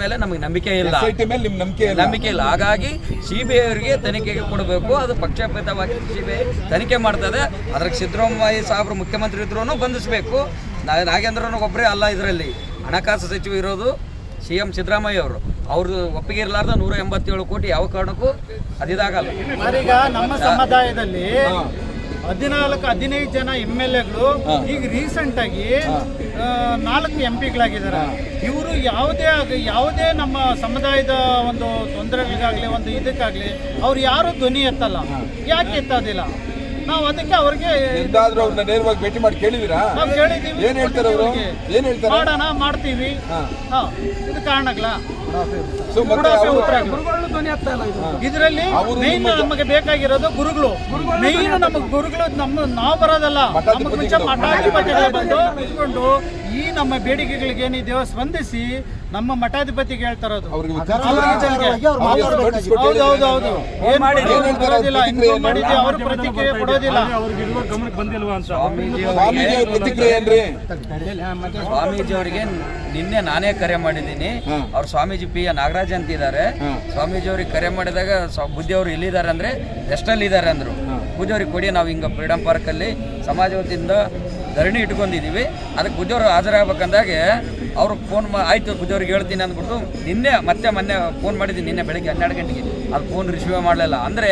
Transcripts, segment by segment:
ಮೇಲೆ ನಮಗೆ ನಂಬಿಕೆ ಇಲ್ಲ. ಐ ಟಿ ಮೇಲೆ ನಿಮ್ ನಂಬಿಕೆ ಇಲ್ಲ. ನಂಬಿಕೆ ಇಲ್ಲ. ಹಾಗಾಗಿ ಸಿಬಿಐ ಬಿ ಅವರಿಗೆ ತನಿಖೆಗೆ ಕೊಡಬೇಕು. ಅದು ಪಕ್ಷಪಾತವಾಗಿ ಸಿ ಬಿ ಐ ತನಿಖೆ ಮಾಡ್ತದೆ. ಅದ್ರಾಗ ಸಿದ್ದರಾಮಯ್ಯ ಸಾಹೇಬರು ಮುಖ್ಯಮಂತ್ರಿ ಇದ್ರೂ ಬಂಧಿಸಬೇಕು. ನಾಗೇಂದ್ರನ ಒಬ್ಬರೇ ಅಲ್ಲ ಇದರಲ್ಲಿ. ಹಣಕಾಸು ಸಚಿವ ಇರೋದು ಸಿ ಎಂ ಸಿದ್ದರಾಮಯ್ಯ ಅವರು. ಅವ್ರದ್ದು ಒಪ್ಪಿಗೆ ಇರಲಾರ್ದ ನೂರ ಎಂಬತ್ತೇಳು ಕೋಟಿ ಯಾವ ಕಾರಣಕ್ಕೂ ಅದಿದಾಗಲ್ಲ. ಈಗ ನಮ್ಮ ಸಮುದಾಯದಲ್ಲಿ ಹದಿನಾಲ್ಕು ಹದಿನೈದು ಜನ ಎಂ ಎಲ್ ಎಗಳು ಈಗ ರೀಸೆಂಟ್ ಆಗಿ ನಾಲ್ಕು ಎಂ ಪಿಗಳಾಗಿದ್ದಾರೆ. ಇವರು ಯಾವುದೇ ಯಾವುದೇ ನಮ್ಮ ಸಮುದಾಯದ ಒಂದು ತೊಂದರೆಗಳಿಗಾಗಲಿ ಒಂದು ಇದಕ್ಕಾಗಲಿ ಅವ್ರು ಯಾರು ಧ್ವನಿ ಎತ್ತಲ್ಲ. ಯಾಕೆ ಎತ್ತೋದಿಲ್ಲ? ನಾವು ಅದಕ್ಕೆ ಅವ್ರಿಗೆ ಅವ್ರನ್ನ ನೇರವಾಗಿ ಭೇಟಿ ಮಾಡಿ ಕೇಳಿದಿರಾ? ನಾವು ಕೇಳಿದ್ದೀವಿ ಏನ್ ಹೇಳ್ತಾರೆ ಅವರು. ಏನ್ ಹೇಳ್ತಾರೆ? ಮಾಡೋಣ ಮಾಡ್ತೀವಿ. ಇದು ಕಾರಣಗಳ? ಇದರಲ್ಲಿ ನಮಗೆ ಬೇಕಾಗಿರೋದು ಗುರುಗಳು. ಮೇನ್ ನಮಗೆ ಗುರುಗಳು ನಮ್ಮ ನಾವು ಬರೋದಲ್ಲ. ನಮಗೆ ಮುಂಚೆ ಮಠಾಧಿಪತಿಗಳು ಬಂದು ನಿಂತ್ಕೊಂಡು ಈ ನಮ್ಮ ಬೇಡಿಕೆಗಳಿಗೆ ಏನಿದೆಯೋ ಸ್ಪಂದಿಸಿ ನಮ್ಮ ಮಠಾಧಿಪತಿಗೆ ಹೇಳ್ತಾರದು ಅವ್ರಿಗೆ ಹೌದು ಹೌದು ಹೌದು. ಏನ್ ಮಾಡಿದ್ರು? ಏನ್ ಕೊಡೋದಿಲ್ಲ ಮಾಡಿದ್ವಿ ಅವರು ಪ್ರತಿಕ್ರಿಯೆ ಕೊಡೋದಿಲ್ಲ. ಪ್ರತಿಕ್ರಿಯೆ ಸ್ವಾಮೀಜಿ ಅವರಿಗೆ ನಿನ್ನೆ ನಾನೇ ಕರೆ ಮಾಡಿದ್ದೀನಿ. ಅವ್ರು ಸ್ವಾಮೀಜಿ ಪಿ ಎ ನಾಗರಾಜ್ ಅಂತ ಇದ್ದಾರೆ ಸ್ವಾಮೀಜಿ ಅವ್ರಿಗೆ ಕರೆ ಮಾಡಿದಾಗ ಬುದ್ಧಿ ಅವರು ಎಲ್ಲಿದ್ದಾರೆ ಅಂದ್ರೆ ಎಷ್ಟಲ್ಲಿ ಇದ್ದಾರೆ ಅಂದ್ರು. ಬುದ್ಧಿ ಅವ್ರಿಗೆ ಕೊಡಿ ನಾವು ಹಿಂಗ ಫ್ರೀಡಂ ಪಾರ್ಕಲ್ಲಿ ಸಮಾಜ ವತಿಯಿಂದ ಧರಣಿ ಇಟ್ಕೊಂಡಿದ್ದೀವಿ ಅದಕ್ಕೆ ಬುದ್ಧಿಯವರು ಹಾಜರಾಗಬೇಕಂದಾಗೆ ಅವರು ಫೋನ್ ಮಾ ಆಯ್ತು ಬುದ್ಧಿಯವ್ರಿಗೆ ಹೇಳ್ತೀನಿ ಅಂದ್ಬಿಟ್ಟು ನಿನ್ನೆ ಮತ್ತೆ ಮೊನ್ನೆ ಫೋನ್ ಮಾಡಿದ್ದೀನಿ ನಿನ್ನೆ ಬೆಳಗ್ಗೆ ಹನ್ನೆರಡು ಗಂಟೆಗೆ. ಅದು ಫೋನ್ ರಿಸೀವ್ ಮಾಡಲಿಲ್ಲ. ಅಂದರೆ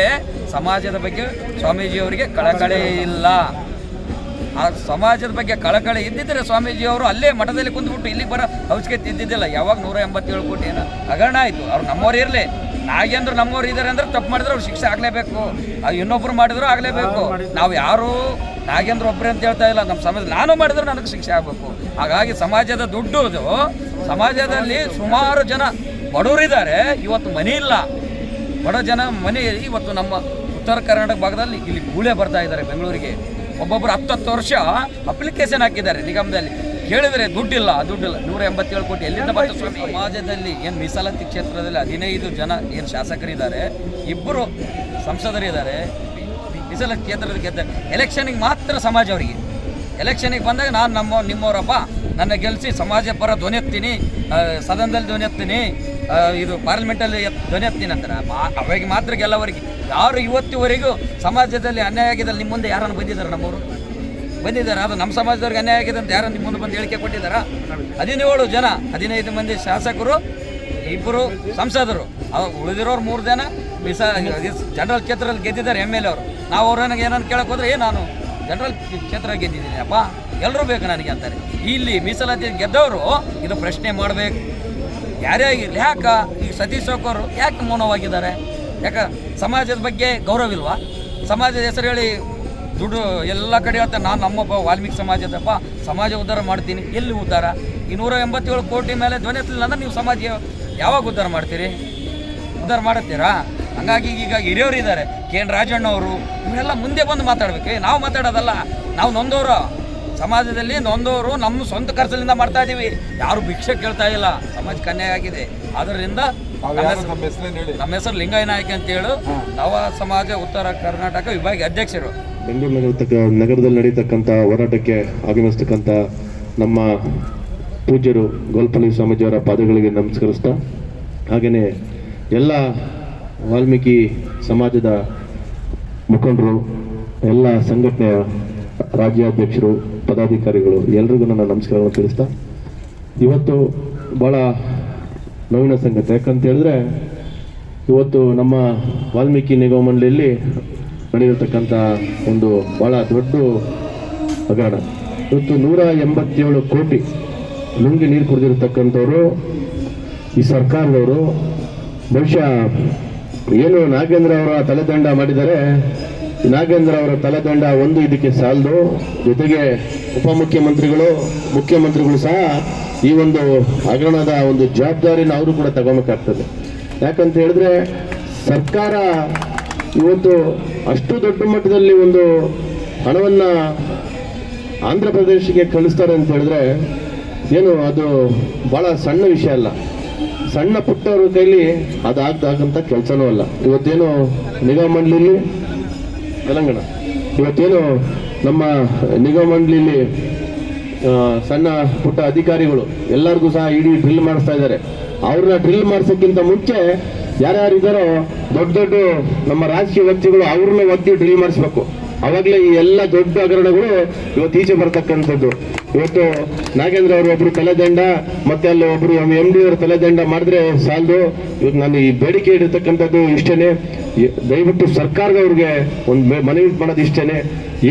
ಸಮಾಜದ ಬಗ್ಗೆ ಸ್ವಾಮೀಜಿಯವರಿಗೆ ಕಳಕಳಿ ಇಲ್ಲ. ಆ ಸಮಾಜದ ಬಗ್ಗೆ ಕಳಕಳಿ ಇದ್ದಿದ್ರೆ ಸ್ವಾಮೀಜಿಯವರು ಅಲ್ಲೇ ಮಠದಲ್ಲಿ ಕುಂತ್ಬಿಟ್ಟು ಇಲ್ಲಿಗೆ ಬರೋ ಅವಶ್ಯಕತೆ ಇದ್ದಿದ್ದಿಲ್ಲ ಯಾವಾಗ ನೂರ ಎಂಬತ್ತೇಳು ಕೋಟಿ ಏನು ಹಗರಣ ಆಯಿತು. ಅವ್ರು ನಮ್ಮವ್ರು ಇರಲಿ. ನಾಗೇಂದ್ರ ನಮ್ಮವ್ರು ಇದ್ದಾರೆ ಅಂದ್ರೆ ತಪ್ಪು ಮಾಡಿದ್ರೆ ಅವ್ರು ಶಿಕ್ಷೆ ಆಗಲೇಬೇಕು. ಇನ್ನೊಬ್ರು ಮಾಡಿದ್ರು ಆಗಲೇಬೇಕು. ನಾವು ಯಾರು ನಾಗೇಂದ್ರ ಒಬ್ಬರೇ ಅಂತ ಹೇಳ್ತಾ ಇಲ್ಲ. ನಮ್ಮ ಸಮಾಜ ನಾನು ಮಾಡಿದ್ರೆ ನನಗೆ ಶಿಕ್ಷೆ ಆಗಬೇಕು. ಹಾಗಾಗಿ ಸಮಾಜದ ದುಡ್ಡು ಅದು. ಸಮಾಜದಲ್ಲಿ ಸುಮಾರು ಜನ ಬಡವರಿದ್ದಾರೆ. ಇವತ್ತು ಮನೆ ಇಲ್ಲ. ಬಡ ಜನ ಮನೆ ಇವತ್ತು ನಮ್ಮ ಉತ್ತರ ಕರ್ನಾಟಕ ಭಾಗದಲ್ಲಿ ಇಲ್ಲಿ ಗೂಳೆ ಬರ್ತಾ ಇದ್ದಾರೆ ಬೆಂಗಳೂರಿಗೆ. ಒಬ್ಬೊಬ್ಬರು ಹತ್ತತ್ತು ವರ್ಷ ಅಪ್ಲಿಕೇಶನ್ ಹಾಕಿದ್ದಾರೆ ನಿಗಮದಲ್ಲಿ. ಕೇಳಿದರೆ ದುಡ್ಡಿಲ್ಲ ದುಡ್ಡಿಲ್ಲ. ನೂರ ಎಂಬತ್ತೇಳು ಕೋಟಿ. ಎಲ್ಲಿಂದ ಬಂತು ಸ್ವಾಮಿ? ಸಮಾಜದಲ್ಲಿ ಏನು ಮೀಸಲಾತಿ ಕ್ಷೇತ್ರದಲ್ಲಿ ಹದಿನೈದು ಜನ ಏನು ಶಾಸಕರಿದ್ದಾರೆ ಇಬ್ಬರು ಸಂಸದರಿದ್ದಾರೆ ಮೀಸಲಾತಿ ಕ್ಷೇತ್ರದ ಗೆದ್ದ ಎಲೆಕ್ಷನಿಗೆ ಮಾತ್ರ ಸಮಾಜ ಅವರಿಗೆ. ಎಲೆಕ್ಷನಿಗೆ ಬಂದಾಗ ನಾನು ನಮ್ಮ ನಿಮ್ಮವರಪ್ಪ ನನ್ನ ಗೆಲ್ಲಿಸಿ ಸಮಾಜ ಪರ ಧ್ವನಿ ಎತ್ತೀನಿ ಸದನದಲ್ಲಿ ಧ್ವನಿ ಎತ್ತೀನಿ ಇದು ಪಾರ್ಲಿಮೆಂಟಲ್ಲಿ ಧ್ವನಿ ಎತ್ತೀನಿ ಅಂತಾರೆ. ಅವಾಗ ಮಾತ್ರ ಗೆಲ್ಲವರಿಗೆ ಯಾರು ಇವತ್ತಿವರೆಗೂ ಸಮಾಜದಲ್ಲಿ ಅನ್ಯಾಯ ಆಗಿದೆ ನಿಮ್ಮ ಮುಂದೆ ಯಾರನ್ನು ಬಂದಿದ್ದಾರೆ ನಮ್ಮವರು? ಬಂದಿದ್ದಾರೆ. ಅದು ನಮ್ಮ ಸಮಾಜದವ್ರಿಗೆ ಅನ್ಯಾಯ ಆಗಿದೆ ಅಂತ ಯಾರು ನಿಮ್ಮ ಮುಂದೆ ಬಂದು ಹೇಳಿಕೆ ಕೊಟ್ಟಿದ್ದಾರಾ? ಹದಿನೇಳು ಜನ, ಹದಿನೈದು ಮಂದಿ ಶಾಸಕರು ಇಬ್ಬರು ಸಂಸದರು. ಅವ್ರು ಉಳಿದಿರೋರು ಮೂರು ಜನ, ಮಿಸ ಜನರಲ್ ಕ್ಷೇತ್ರದಲ್ಲಿ ಗೆದ್ದಿದ್ದಾರೆ ಎಂ ಎಲ್ ಎ ಅವರು. ನಾವು ಅವ್ರನ್ನ ಏನನ್ನು ಕೇಳಕ್ಕೆ ಹೋದ್ರೆ, ಏ, ನಾನು ಜನರಲ್ ಕ್ಷೇತ್ರ ಗೆದ್ದಿದ್ದೀನಿ, ಅಪ್ಪ. ಎಲ್ಲರೂ ಬೇಕು ನನಗೆ ಅಂತಾರೆ. ಇಲ್ಲಿ ಮೀಸಲಾತಿ ಗೆದ್ದವರು ಇದು ಪ್ರಶ್ನೆ ಮಾಡಬೇಕು. ಯಾರೇ ಆಗಿರಲಿ ಯಾಕೆ ಈಗ ಸತೀಶ್ ಅವರು ಯಾಕೆ ಮೌನವಾಗಿದ್ದಾರೆ? ಯಾಕ ಸಮಾಜದ ಬಗ್ಗೆ ಗೌರವ ಸಮಾಜದ ಹೆಸರು ಹೇಳಿ ದುಡ್ಡು ಎಲ್ಲ ಕಡೆ ಹೇಳ್ತಾರೆ ನಾನು ನಮ್ಮಪ್ಪ ವಾಲ್ಮೀಕಿ ಸಮಾಜದಪ್ಪ ಸಮಾಜ ಉದ್ಧಾರ ಮಾಡ್ತೀನಿ. ಎಲ್ಲಿ ಉದ್ಧಾರ? ಈ ನೂರ ಎಂಬತ್ತೇಳು ಕೋಟಿ ಮೇಲೆ ಧ್ವನಿ ಎತ್ತಲಿಲ್ಲ ಅಂದ್ರೆ ನೀವು ಸಮಾಜ ಯಾವಾಗ ಉದ್ಧಾರ ಮಾಡ್ತೀರಿ? ಉದ್ಧಾರ ಮಾಡುತ್ತೀರಾ? ಹಂಗಾಗಿ ಈಗ ಹಿರಿಯವರು ಇದ್ದಾರೆ. ಕೆ ಎನ್ ರಾಜಣ್ಣ ಅವರು, ಇವರೆಲ್ಲ ಮುಂದೆ ಬಂದು ಮಾತಾಡ್ಬೇಕು. ನಾವು ಮಾತಾಡೋದಲ್ಲ, ನಾವು ನೊಂದವರು ಸಮಾಜದಲ್ಲಿ ನೊಂದವರು ನಮ್ಮ ಸ್ವಂತ ಖರ್ಚಲಿಂದ ಮಾಡ್ತಾ ಇದ್ದೀವಿ ಯಾರು ಭಿಕ್ಷೆ ಕೇಳ್ತಾ ಇಲ್ಲ. ಸಮಾಜ ಕನ್ಯಾಗಿದೆ ತಾವ್ ನಮ್ಮ ಹೆಸರು- ಹೇಳಿ ಲಿಂಗಯ್ಯ ನಾಯ್ಕ ಅಂತೇಳಿ ನವ ಸಮಾಜ ಉತ್ತರ ಕರ್ನಾಟಕ ವಿಭಾಗ ಅಧ್ಯಕ್ಷರು. ಬೆಂಗಳೂರು ನಗರ ತಕ್ಕ ನಗರದಲ್ಲಿ ನಡೀತಕ್ಕಂಥ ಹೋರಾಟಕ್ಕೆ ಆಗಮಿಸ್ತಕ್ಕಂಥ ನಮ್ಮ ಪೂಜ್ಯರು ಗೋಲ್ಪಲ್ಲಿ ಸ್ವಾಮೀಜಿಯವರ ಪಾದಗಳಿಗೆ ನಮಸ್ಕರಿಸ್ತಾ ಹಾಗೆಯೇ ಎಲ್ಲ ವಾಲ್ಮೀಕಿ ಸಮಾಜದ ಮುಖಂಡರು ಎಲ್ಲ ಸಂಘಟನೆಯ ರಾಜ್ಯಾಧ್ಯಕ್ಷರು ಪದಾಧಿಕಾರಿಗಳು ಎಲ್ರಿಗೂ ನನ್ನ ನಮಸ್ಕಾರಗಳನ್ನು ತಿಳಿಸ್ತಾ ಇವತ್ತು ಭಾಳ ನೋವಿನ ಸಂಗತಿ. ಯಾಕಂತ ಹೇಳಿದ್ರೆ, ಇವತ್ತು ನಮ್ಮ ವಾಲ್ಮೀಕಿ ನಿಗಮ ಮಂಡಳಿಯಲ್ಲಿ ನಡೆಯಿರತಕ್ಕಂಥ ಒಂದು ಭಾಳ ದೊಡ್ಡ ಹಗರಣ ಇವತ್ತು ನೂರ ಎಂಬತ್ತೇಳು ಕೋಟಿ ನುಂಗಿ ನೀರು ಕುಡಿದಿರ್ತಕ್ಕಂಥವ್ರು, ಈ ಸರ್ಕಾರದವರು, ಬಹುಶಃ ಏನು ನಾಗೇಂದ್ರ ಅವರ ತಲೆದಂಡ ಮಾಡಿದರೆ, ನಾಗೇಂದ್ರ ಅವರ ತಲೆದಂಡ ಒಂದು ಇದಕ್ಕೆ ಸಾಲದು. ಜೊತೆಗೆ ಉಪಮುಖ್ಯಮಂತ್ರಿಗಳು, ಮುಖ್ಯಮಂತ್ರಿಗಳು ಸಹ ಈ ಒಂದು ಹಗರಣದ ಒಂದು ಜವಾಬ್ದಾರಿನ ಅವರು ಕೂಡ ತಗೋಬೇಕಾಗ್ತದೆ. ಯಾಕಂತ ಹೇಳಿದ್ರೆ ಸರ್ಕಾರ ಇವತ್ತು ಅಷ್ಟು ದೊಡ್ಡ ಮಟ್ಟದಲ್ಲಿ ಒಂದು ಹಣವನ್ನ ಆಂಧ್ರ ಪ್ರದೇಶಕ್ಕೆ ಕಳಿಸ್ತಾರೆ ಅಂತ ಹೇಳಿದ್ರೆ ಏನು ಅದು ಬಹಳ ಸಣ್ಣ ವಿಷಯ ಅಲ್ಲ. ಸಣ್ಣ ಪುಟ್ಟವ್ರ ಕೈಲಿ ಅದಾಗದಾಗಂತ ಕೆಲಸನೂ ಅಲ್ಲ. ಇವತ್ತೇನು ನಿಗಮ ಮಂಡಳಿಲಿ, ತೆಲಂಗಾಣ. ಇವತ್ತೇನು ನಮ್ಮ ನಿಗಮ ಮಂಡಳಿಲಿ ಸಣ್ಣ ಪುಟ್ಟ ಅಧಿಕಾರಿಗಳು ಎಲ್ಲರಿಗೂ ಸಹ ಇಡೀ ಡ್ರಿಲ್ ಮಾಡಿಸ್ತಾ ಇದ್ದಾರೆ. ಅವ್ರನ್ನ ಡ್ರಿಲ್ ಮಾಡಿಸೋಕ್ಕಿಂತ ಮುಂಚೆ ಯಾರ್ಯಾರಿದ್ದಾರೋ ದೊಡ್ಡ ದೊಡ್ಡ ನಮ್ಮ ರಾಜಕೀಯ ವ್ಯಕ್ತಿಗಳು ಅವ್ರನ್ನ ಒತ್ತಿ ಡ್ರಿಲ್ ಮಾಡಿಸ್ಬೇಕು. ಅವಾಗಲೇ ಈ ಎಲ್ಲ ದೊಡ್ಡ ಹಗರಣಗಳು ಇವತ್ತು ಈಚೆ ಬರ್ತಕ್ಕಂಥದ್ದು. ಇವತ್ತು ನಾಗೇಂದ್ರ ಅವರು ಒಬ್ರು ತಲೆದಂಡ ಮತ್ತೆ ಅಲ್ಲಿ ಒಬ್ರು ಎಂ ಡಿ ಅವರು ತಲೆದಂಡ ಮಾಡಿದ್ರೆ ಸಾಲದು. ಇವತ್ತು ನಾನು ಈ ಬೇಡಿಕೆ ಇಡತಕ್ಕಂಥದ್ದು ಇಷ್ಟೇನೆ. ದಯವಿಟ್ಟು ಸರ್ಕಾರದವ್ರಿಗೆ ಒಂದು ಮನವಿ ಮಾಡೋದು ಇಷ್ಟೇನೆ.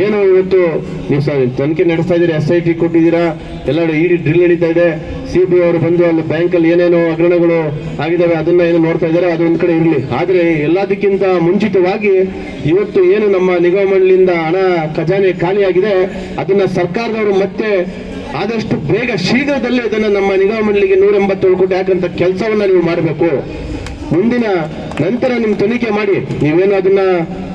ಏನು ಇವತ್ತು ನೀವು ತನಿಖೆ ನಡೆಸ್ತಾ ಇದ್ದೀರಿ, ಎಸ್ ಐ ಟಿ ಕೊಟ್ಟಿದ್ದೀರಾ, ಎಲ್ಲ ಇಡಿ ಡ್ರಿಲ್ ನಡೀತಾ ಇದೆ, ಸಿ ಬಿ ಅವರು ಬಂದು ಅಲ್ಲಿ ಬ್ಯಾಂಕಲ್ಲಿ ಏನೇನೋ ಹಗರಣಗಳು ಆಗಿದ್ದಾವೆ, ಅದನ್ನ ಏನು ನೋಡ್ತಾ ಇದ್ದಾರೆ, ಅದು ಒಂದ್ ಕಡೆ ಇರಲಿ. ಆದರೆ ಎಲ್ಲದಕ್ಕಿಂತ ಮುಂಚಿತವಾಗಿ ಇವತ್ತು ಏನು ನಮ್ಮ ನಿಗಮ ಮಂಡಳಿಯಿಂದ ಹಣ ಖಜಾನೆ ಖಾಲಿಯಾಗಿದೆ, ಅದನ್ನ ಸರ್ಕಾರದವರು ಮತ್ತೆ ಆದಷ್ಟು ಬೇಗ ಶೀಘ್ರದಲ್ಲೇ ಅದನ್ನ ನಮ್ಮ ನಿಗಮ ಮಂಡಳಿಗೆ ನೂರ ಎಂಬತ್ತೇಳು ಕೋಟಿ ಹಾಕಂತ ಕೆಲಸವನ್ನ ನೀವು ಮಾಡಬೇಕು. ಮುಂದಿನ ನಂತರ ನಿಮ್ ತನಿಖೆ ಮಾಡಿ, ನೀವೇನು ಅದನ್ನ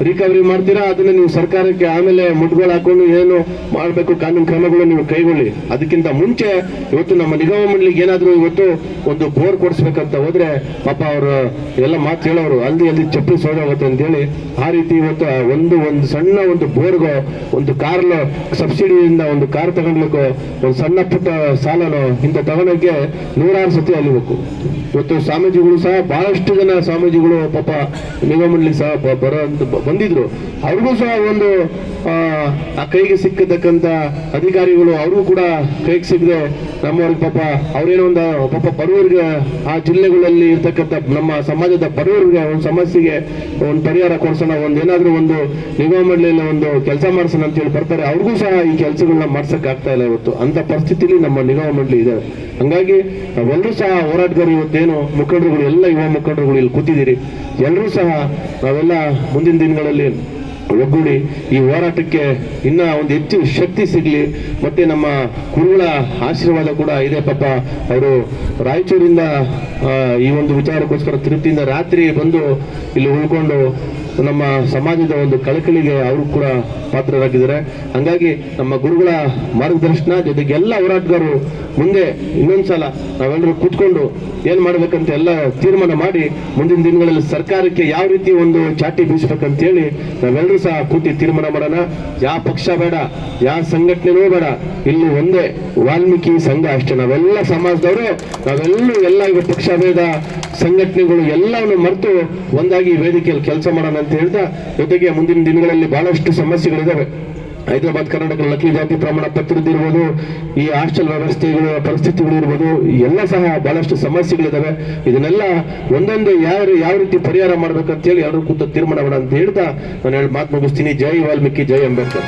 ರಿಕವರಿ ಮಾಡ್ತೀರಾ? ಅದನ್ನ ನೀವು ಸರ್ಕಾರಕ್ಕೆ ಆಮೇಲೆ ಮುಟ್ಗಳು ಹಾಕೊಂಡು ಏನು ಮಾಡಬೇಕು? ಕಾನೂನು ಕ್ರಮಗಳು ನೀವು ಕೈಗೊಳ್ಳಿ. ಅದಕ್ಕಿಂತ ಮುಂಚೆ ಇವತ್ತು ನಮ್ಮ ನಿಗಮ ಮಂಡಳಿಗೆ ಏನಾದ್ರು ಇವತ್ತು ಒಂದು ಬೋರ್ ಕೊಡಿಸ್ಬೇಕಂತ ಹೋದ್ರೆ ಪಾಪ ಅವರು ಎಲ್ಲ ಮಾತು ಹೇಳೋರು, ಅಲ್ಲಿ ಅಲ್ಲಿ ಚಪ್ಪಲಿ ಸೋಡೋಗುತ್ತೆ ಅಂತ ಹೇಳಿ ಆ ರೀತಿ ಇವತ್ತು ಒಂದು ಒಂದು ಸಣ್ಣ ಒಂದು ಬೋರ್ಗೋ, ಒಂದು ಕಾರ್ ಸಬ್ಸಿಡಿಯಿಂದ ಒಂದು ಕಾರ್ ತಗೊಂಡ್ಲಿಕ್ಕೋ, ಒಂದು ಸಣ್ಣ ಪುಟ್ಟ ಸಾಲನೋ ಇಂಥ ತಗೊಳಕ್ಕೆ ನೂರಾರು ಸತಿ ಅಲಿಬೇಕು ಇವತ್ತು ಸ್ವಾಮೀಜಿಗಳು ಸಹ ಬಹಳಷ್ಟು ಜನ ಸ್ವಾಮೀಜಿಗಳು ಪಾಪ ನಿಗಮ ಮಂಡಳಿ ಸಹ ಬರೋ ಬಂದಿದ್ರು. ಅವ್ರಿಗೂ ಸಹ ಒಂದು ಆ, ಕೈಗೆ ಸಿಕ್ಕತಕ್ಕಂತ ಅಧಿಕಾರಿಗಳು ಅವ್ರಿಗೂ ಕೂಡ ಕೈಗೆ ಸಿಗದೆ ನಮ್ಮವ್ರಿಗೆ ಪಾಪ ಅವ್ರೇನೋ ಒಂದು ಪಾಪ ಬಡವರಿಗೆ ಆ ಜಿಲ್ಲೆಗಳಲ್ಲಿ ಇರ್ತಕ್ಕಂಥ ನಮ್ಮ ಸಮಾಜದ ಬಡವರಿಗೆ ಒಂದು ಸಮಸ್ಯೆಗೆ ಒಂದು ಪರಿಹಾರ ಕೊಡಿಸೋಣ ಒಂದು ಏನಾದ್ರೂ ಒಂದು ನಿಗಮ ಮಂಡಳಿಯಲ್ಲಿ ಒಂದು ಕೆಲಸ ಮಾಡಿಸೋಣ ಅಂತ ಹೇಳಿ ಬರ್ತಾರೆ. ಅವ್ರಿಗೂ ಸಹ ಈ ಕೆಲಸಗಳನ್ನ ಆಗ್ತಾ ಇಲ್ಲ ಇವತ್ತು. ಅಂತ ಪರಿಸ್ಥಿತಿಲಿ ನಮ್ಮ ನಿಗಮ ಮಂಡಳಿ ಇದೆ ಹಂಗಾಗಿ ನಾವೆಲ್ಲರೂ ಸಹ ಹೋರಾಟಗಾರರು ಇವತ್ತೇನು ಮುಖಂಡರುಗಳು ಎಲ್ಲ ಯುವ ಮುಖಂಡರುಗಳು ಇಲ್ಲಿ ಕೂತಿದ್ದೀರಿ. ಎಲ್ಲರೂ ಸಹ ನಾವೆಲ್ಲ ಮುಂದಿನ ದಿನಗಳಲ್ಲಿ ಒಗ್ಗೂಡಿ ಈ ಹೋರಾಟಕ್ಕೆ ಇನ್ನ ಒಂದು ಹೆಚ್ಚು ಶಕ್ತಿ ಸಿಗ್ಲಿ. ಮತ್ತೆ ನಮ್ಮ ಗುರುಗಳ ಆಶೀರ್ವಾದ ಕೂಡ ಇದೆ ಪಾಪ. ಅವರು ರಾಯಚೂರಿಂದ ಈ ಒಂದು ವಿಚಾರಕ್ಕೋಸ್ಕರ ತೃಪ್ತಿಯಿಂದ ರಾತ್ರಿ ಬಂದು ಇಲ್ಲಿ ಉಳ್ಕೊಂಡು ನಮ್ಮ ಸಮಾಜದ ಒಂದು ಕಳಕಳಿಗೆ ಅವರು ಕೂಡ ಪಾತ್ರರಾಗಿದ್ದಾರೆ. ಹಂಗಾಗಿ ನಮ್ಮ ಗುರುಗಳ ಮಾರ್ಗದರ್ಶನ ಜೊತೆಗೆ ಎಲ್ಲ ಹೋರಾಟಗಾರರು ಮುಂದೆ ಇನ್ನೊಂದ್ಸಲ ನಾವೆಲ್ಲರೂ ಕೂತ್ಕೊಂಡು ಏನ್ ಮಾಡ್ಬೇಕಂತ ಎಲ್ಲ ತೀರ್ಮಾನ ಮಾಡಿ ಮುಂದಿನ ದಿನಗಳಲ್ಲಿ ಸರ್ಕಾರಕ್ಕೆ ಯಾವ ರೀತಿ ಒಂದು ಚಾಟಿ ಬೀಸ್ಬೇಕಂತೇಳಿ ನಾವೆಲ್ಲರೂ ಸಹ ಕೂತಿ ತೀರ್ಮಾನ ಮಾಡೋಣ. ಯಾವ ಪಕ್ಷ ಬೇಡ ಯಾವ ಸಂಘಟನೆನೂ ಬೇಡ, ಇಲ್ಲಿ ಒಂದೇ ವಾಲ್ಮೀಕಿ ಸಂಘ ಅಷ್ಟೇ. ನಾವೆಲ್ಲ ಸಮಾಜದವರು, ನಾವೆಲ್ಲರೂ ಎಲ್ಲ ಪಕ್ಷ, ಭೇದ, ಸಂಘಟನೆಗಳು ಎಲ್ಲವನ್ನು ಮರೆತು ಒಂದಾಗಿ ವೇದಿಕೆಯಲ್ಲಿ ಕೆಲಸ ಮಾಡೋಣ ಅಂತ ಹೇಳ್ತಾ, ಜೊತೆಗೆ ಮುಂದಿನ ದಿನಗಳಲ್ಲಿ ಬಹಳಷ್ಟು ಸಮಸ್ಯೆಗಳಿದಾವೆ. ಹೈದರಾಬಾದ್ ಕರ್ನಾಟಕ ಲಕ್ಕಿ ಜಾತಿ ಪ್ರಮಾಣ ಪತ್ರದ ಇರ್ಬೋದು, ಈ ಹಾಸ್ಟೆಲ್ ವ್ಯವಸ್ಥೆಗಳ ಪರಿಸ್ಥಿತಿಗಳು ಇರ್ಬೋದು, ಎಲ್ಲ ಸಹ ಬಹಳಷ್ಟು ಸಮಸ್ಯೆಗಳಿದಾವೆ. ಇದನ್ನೆಲ್ಲ ಒಂದೊಂದು ಯಾವ ಯಾವ ರೀತಿ ಪರಿಹಾರ ಮಾಡ್ಬೇಕಂತ ಹೇಳಿ ಎಲ್ಲರೂ ಕೂತು ತೀರ್ಮಾನ ಮಾಡೋಣ ಅಂತ ಹೇಳ್ತಾ, ನಾನು ಹೇಳಿ ಮಾತು ಮುಗಿಸ್ತೀನಿ. ಜೈ ವಾಲ್ಮೀಕಿ, ಜೈ ಅಂಬೇಡ್ಕರ್.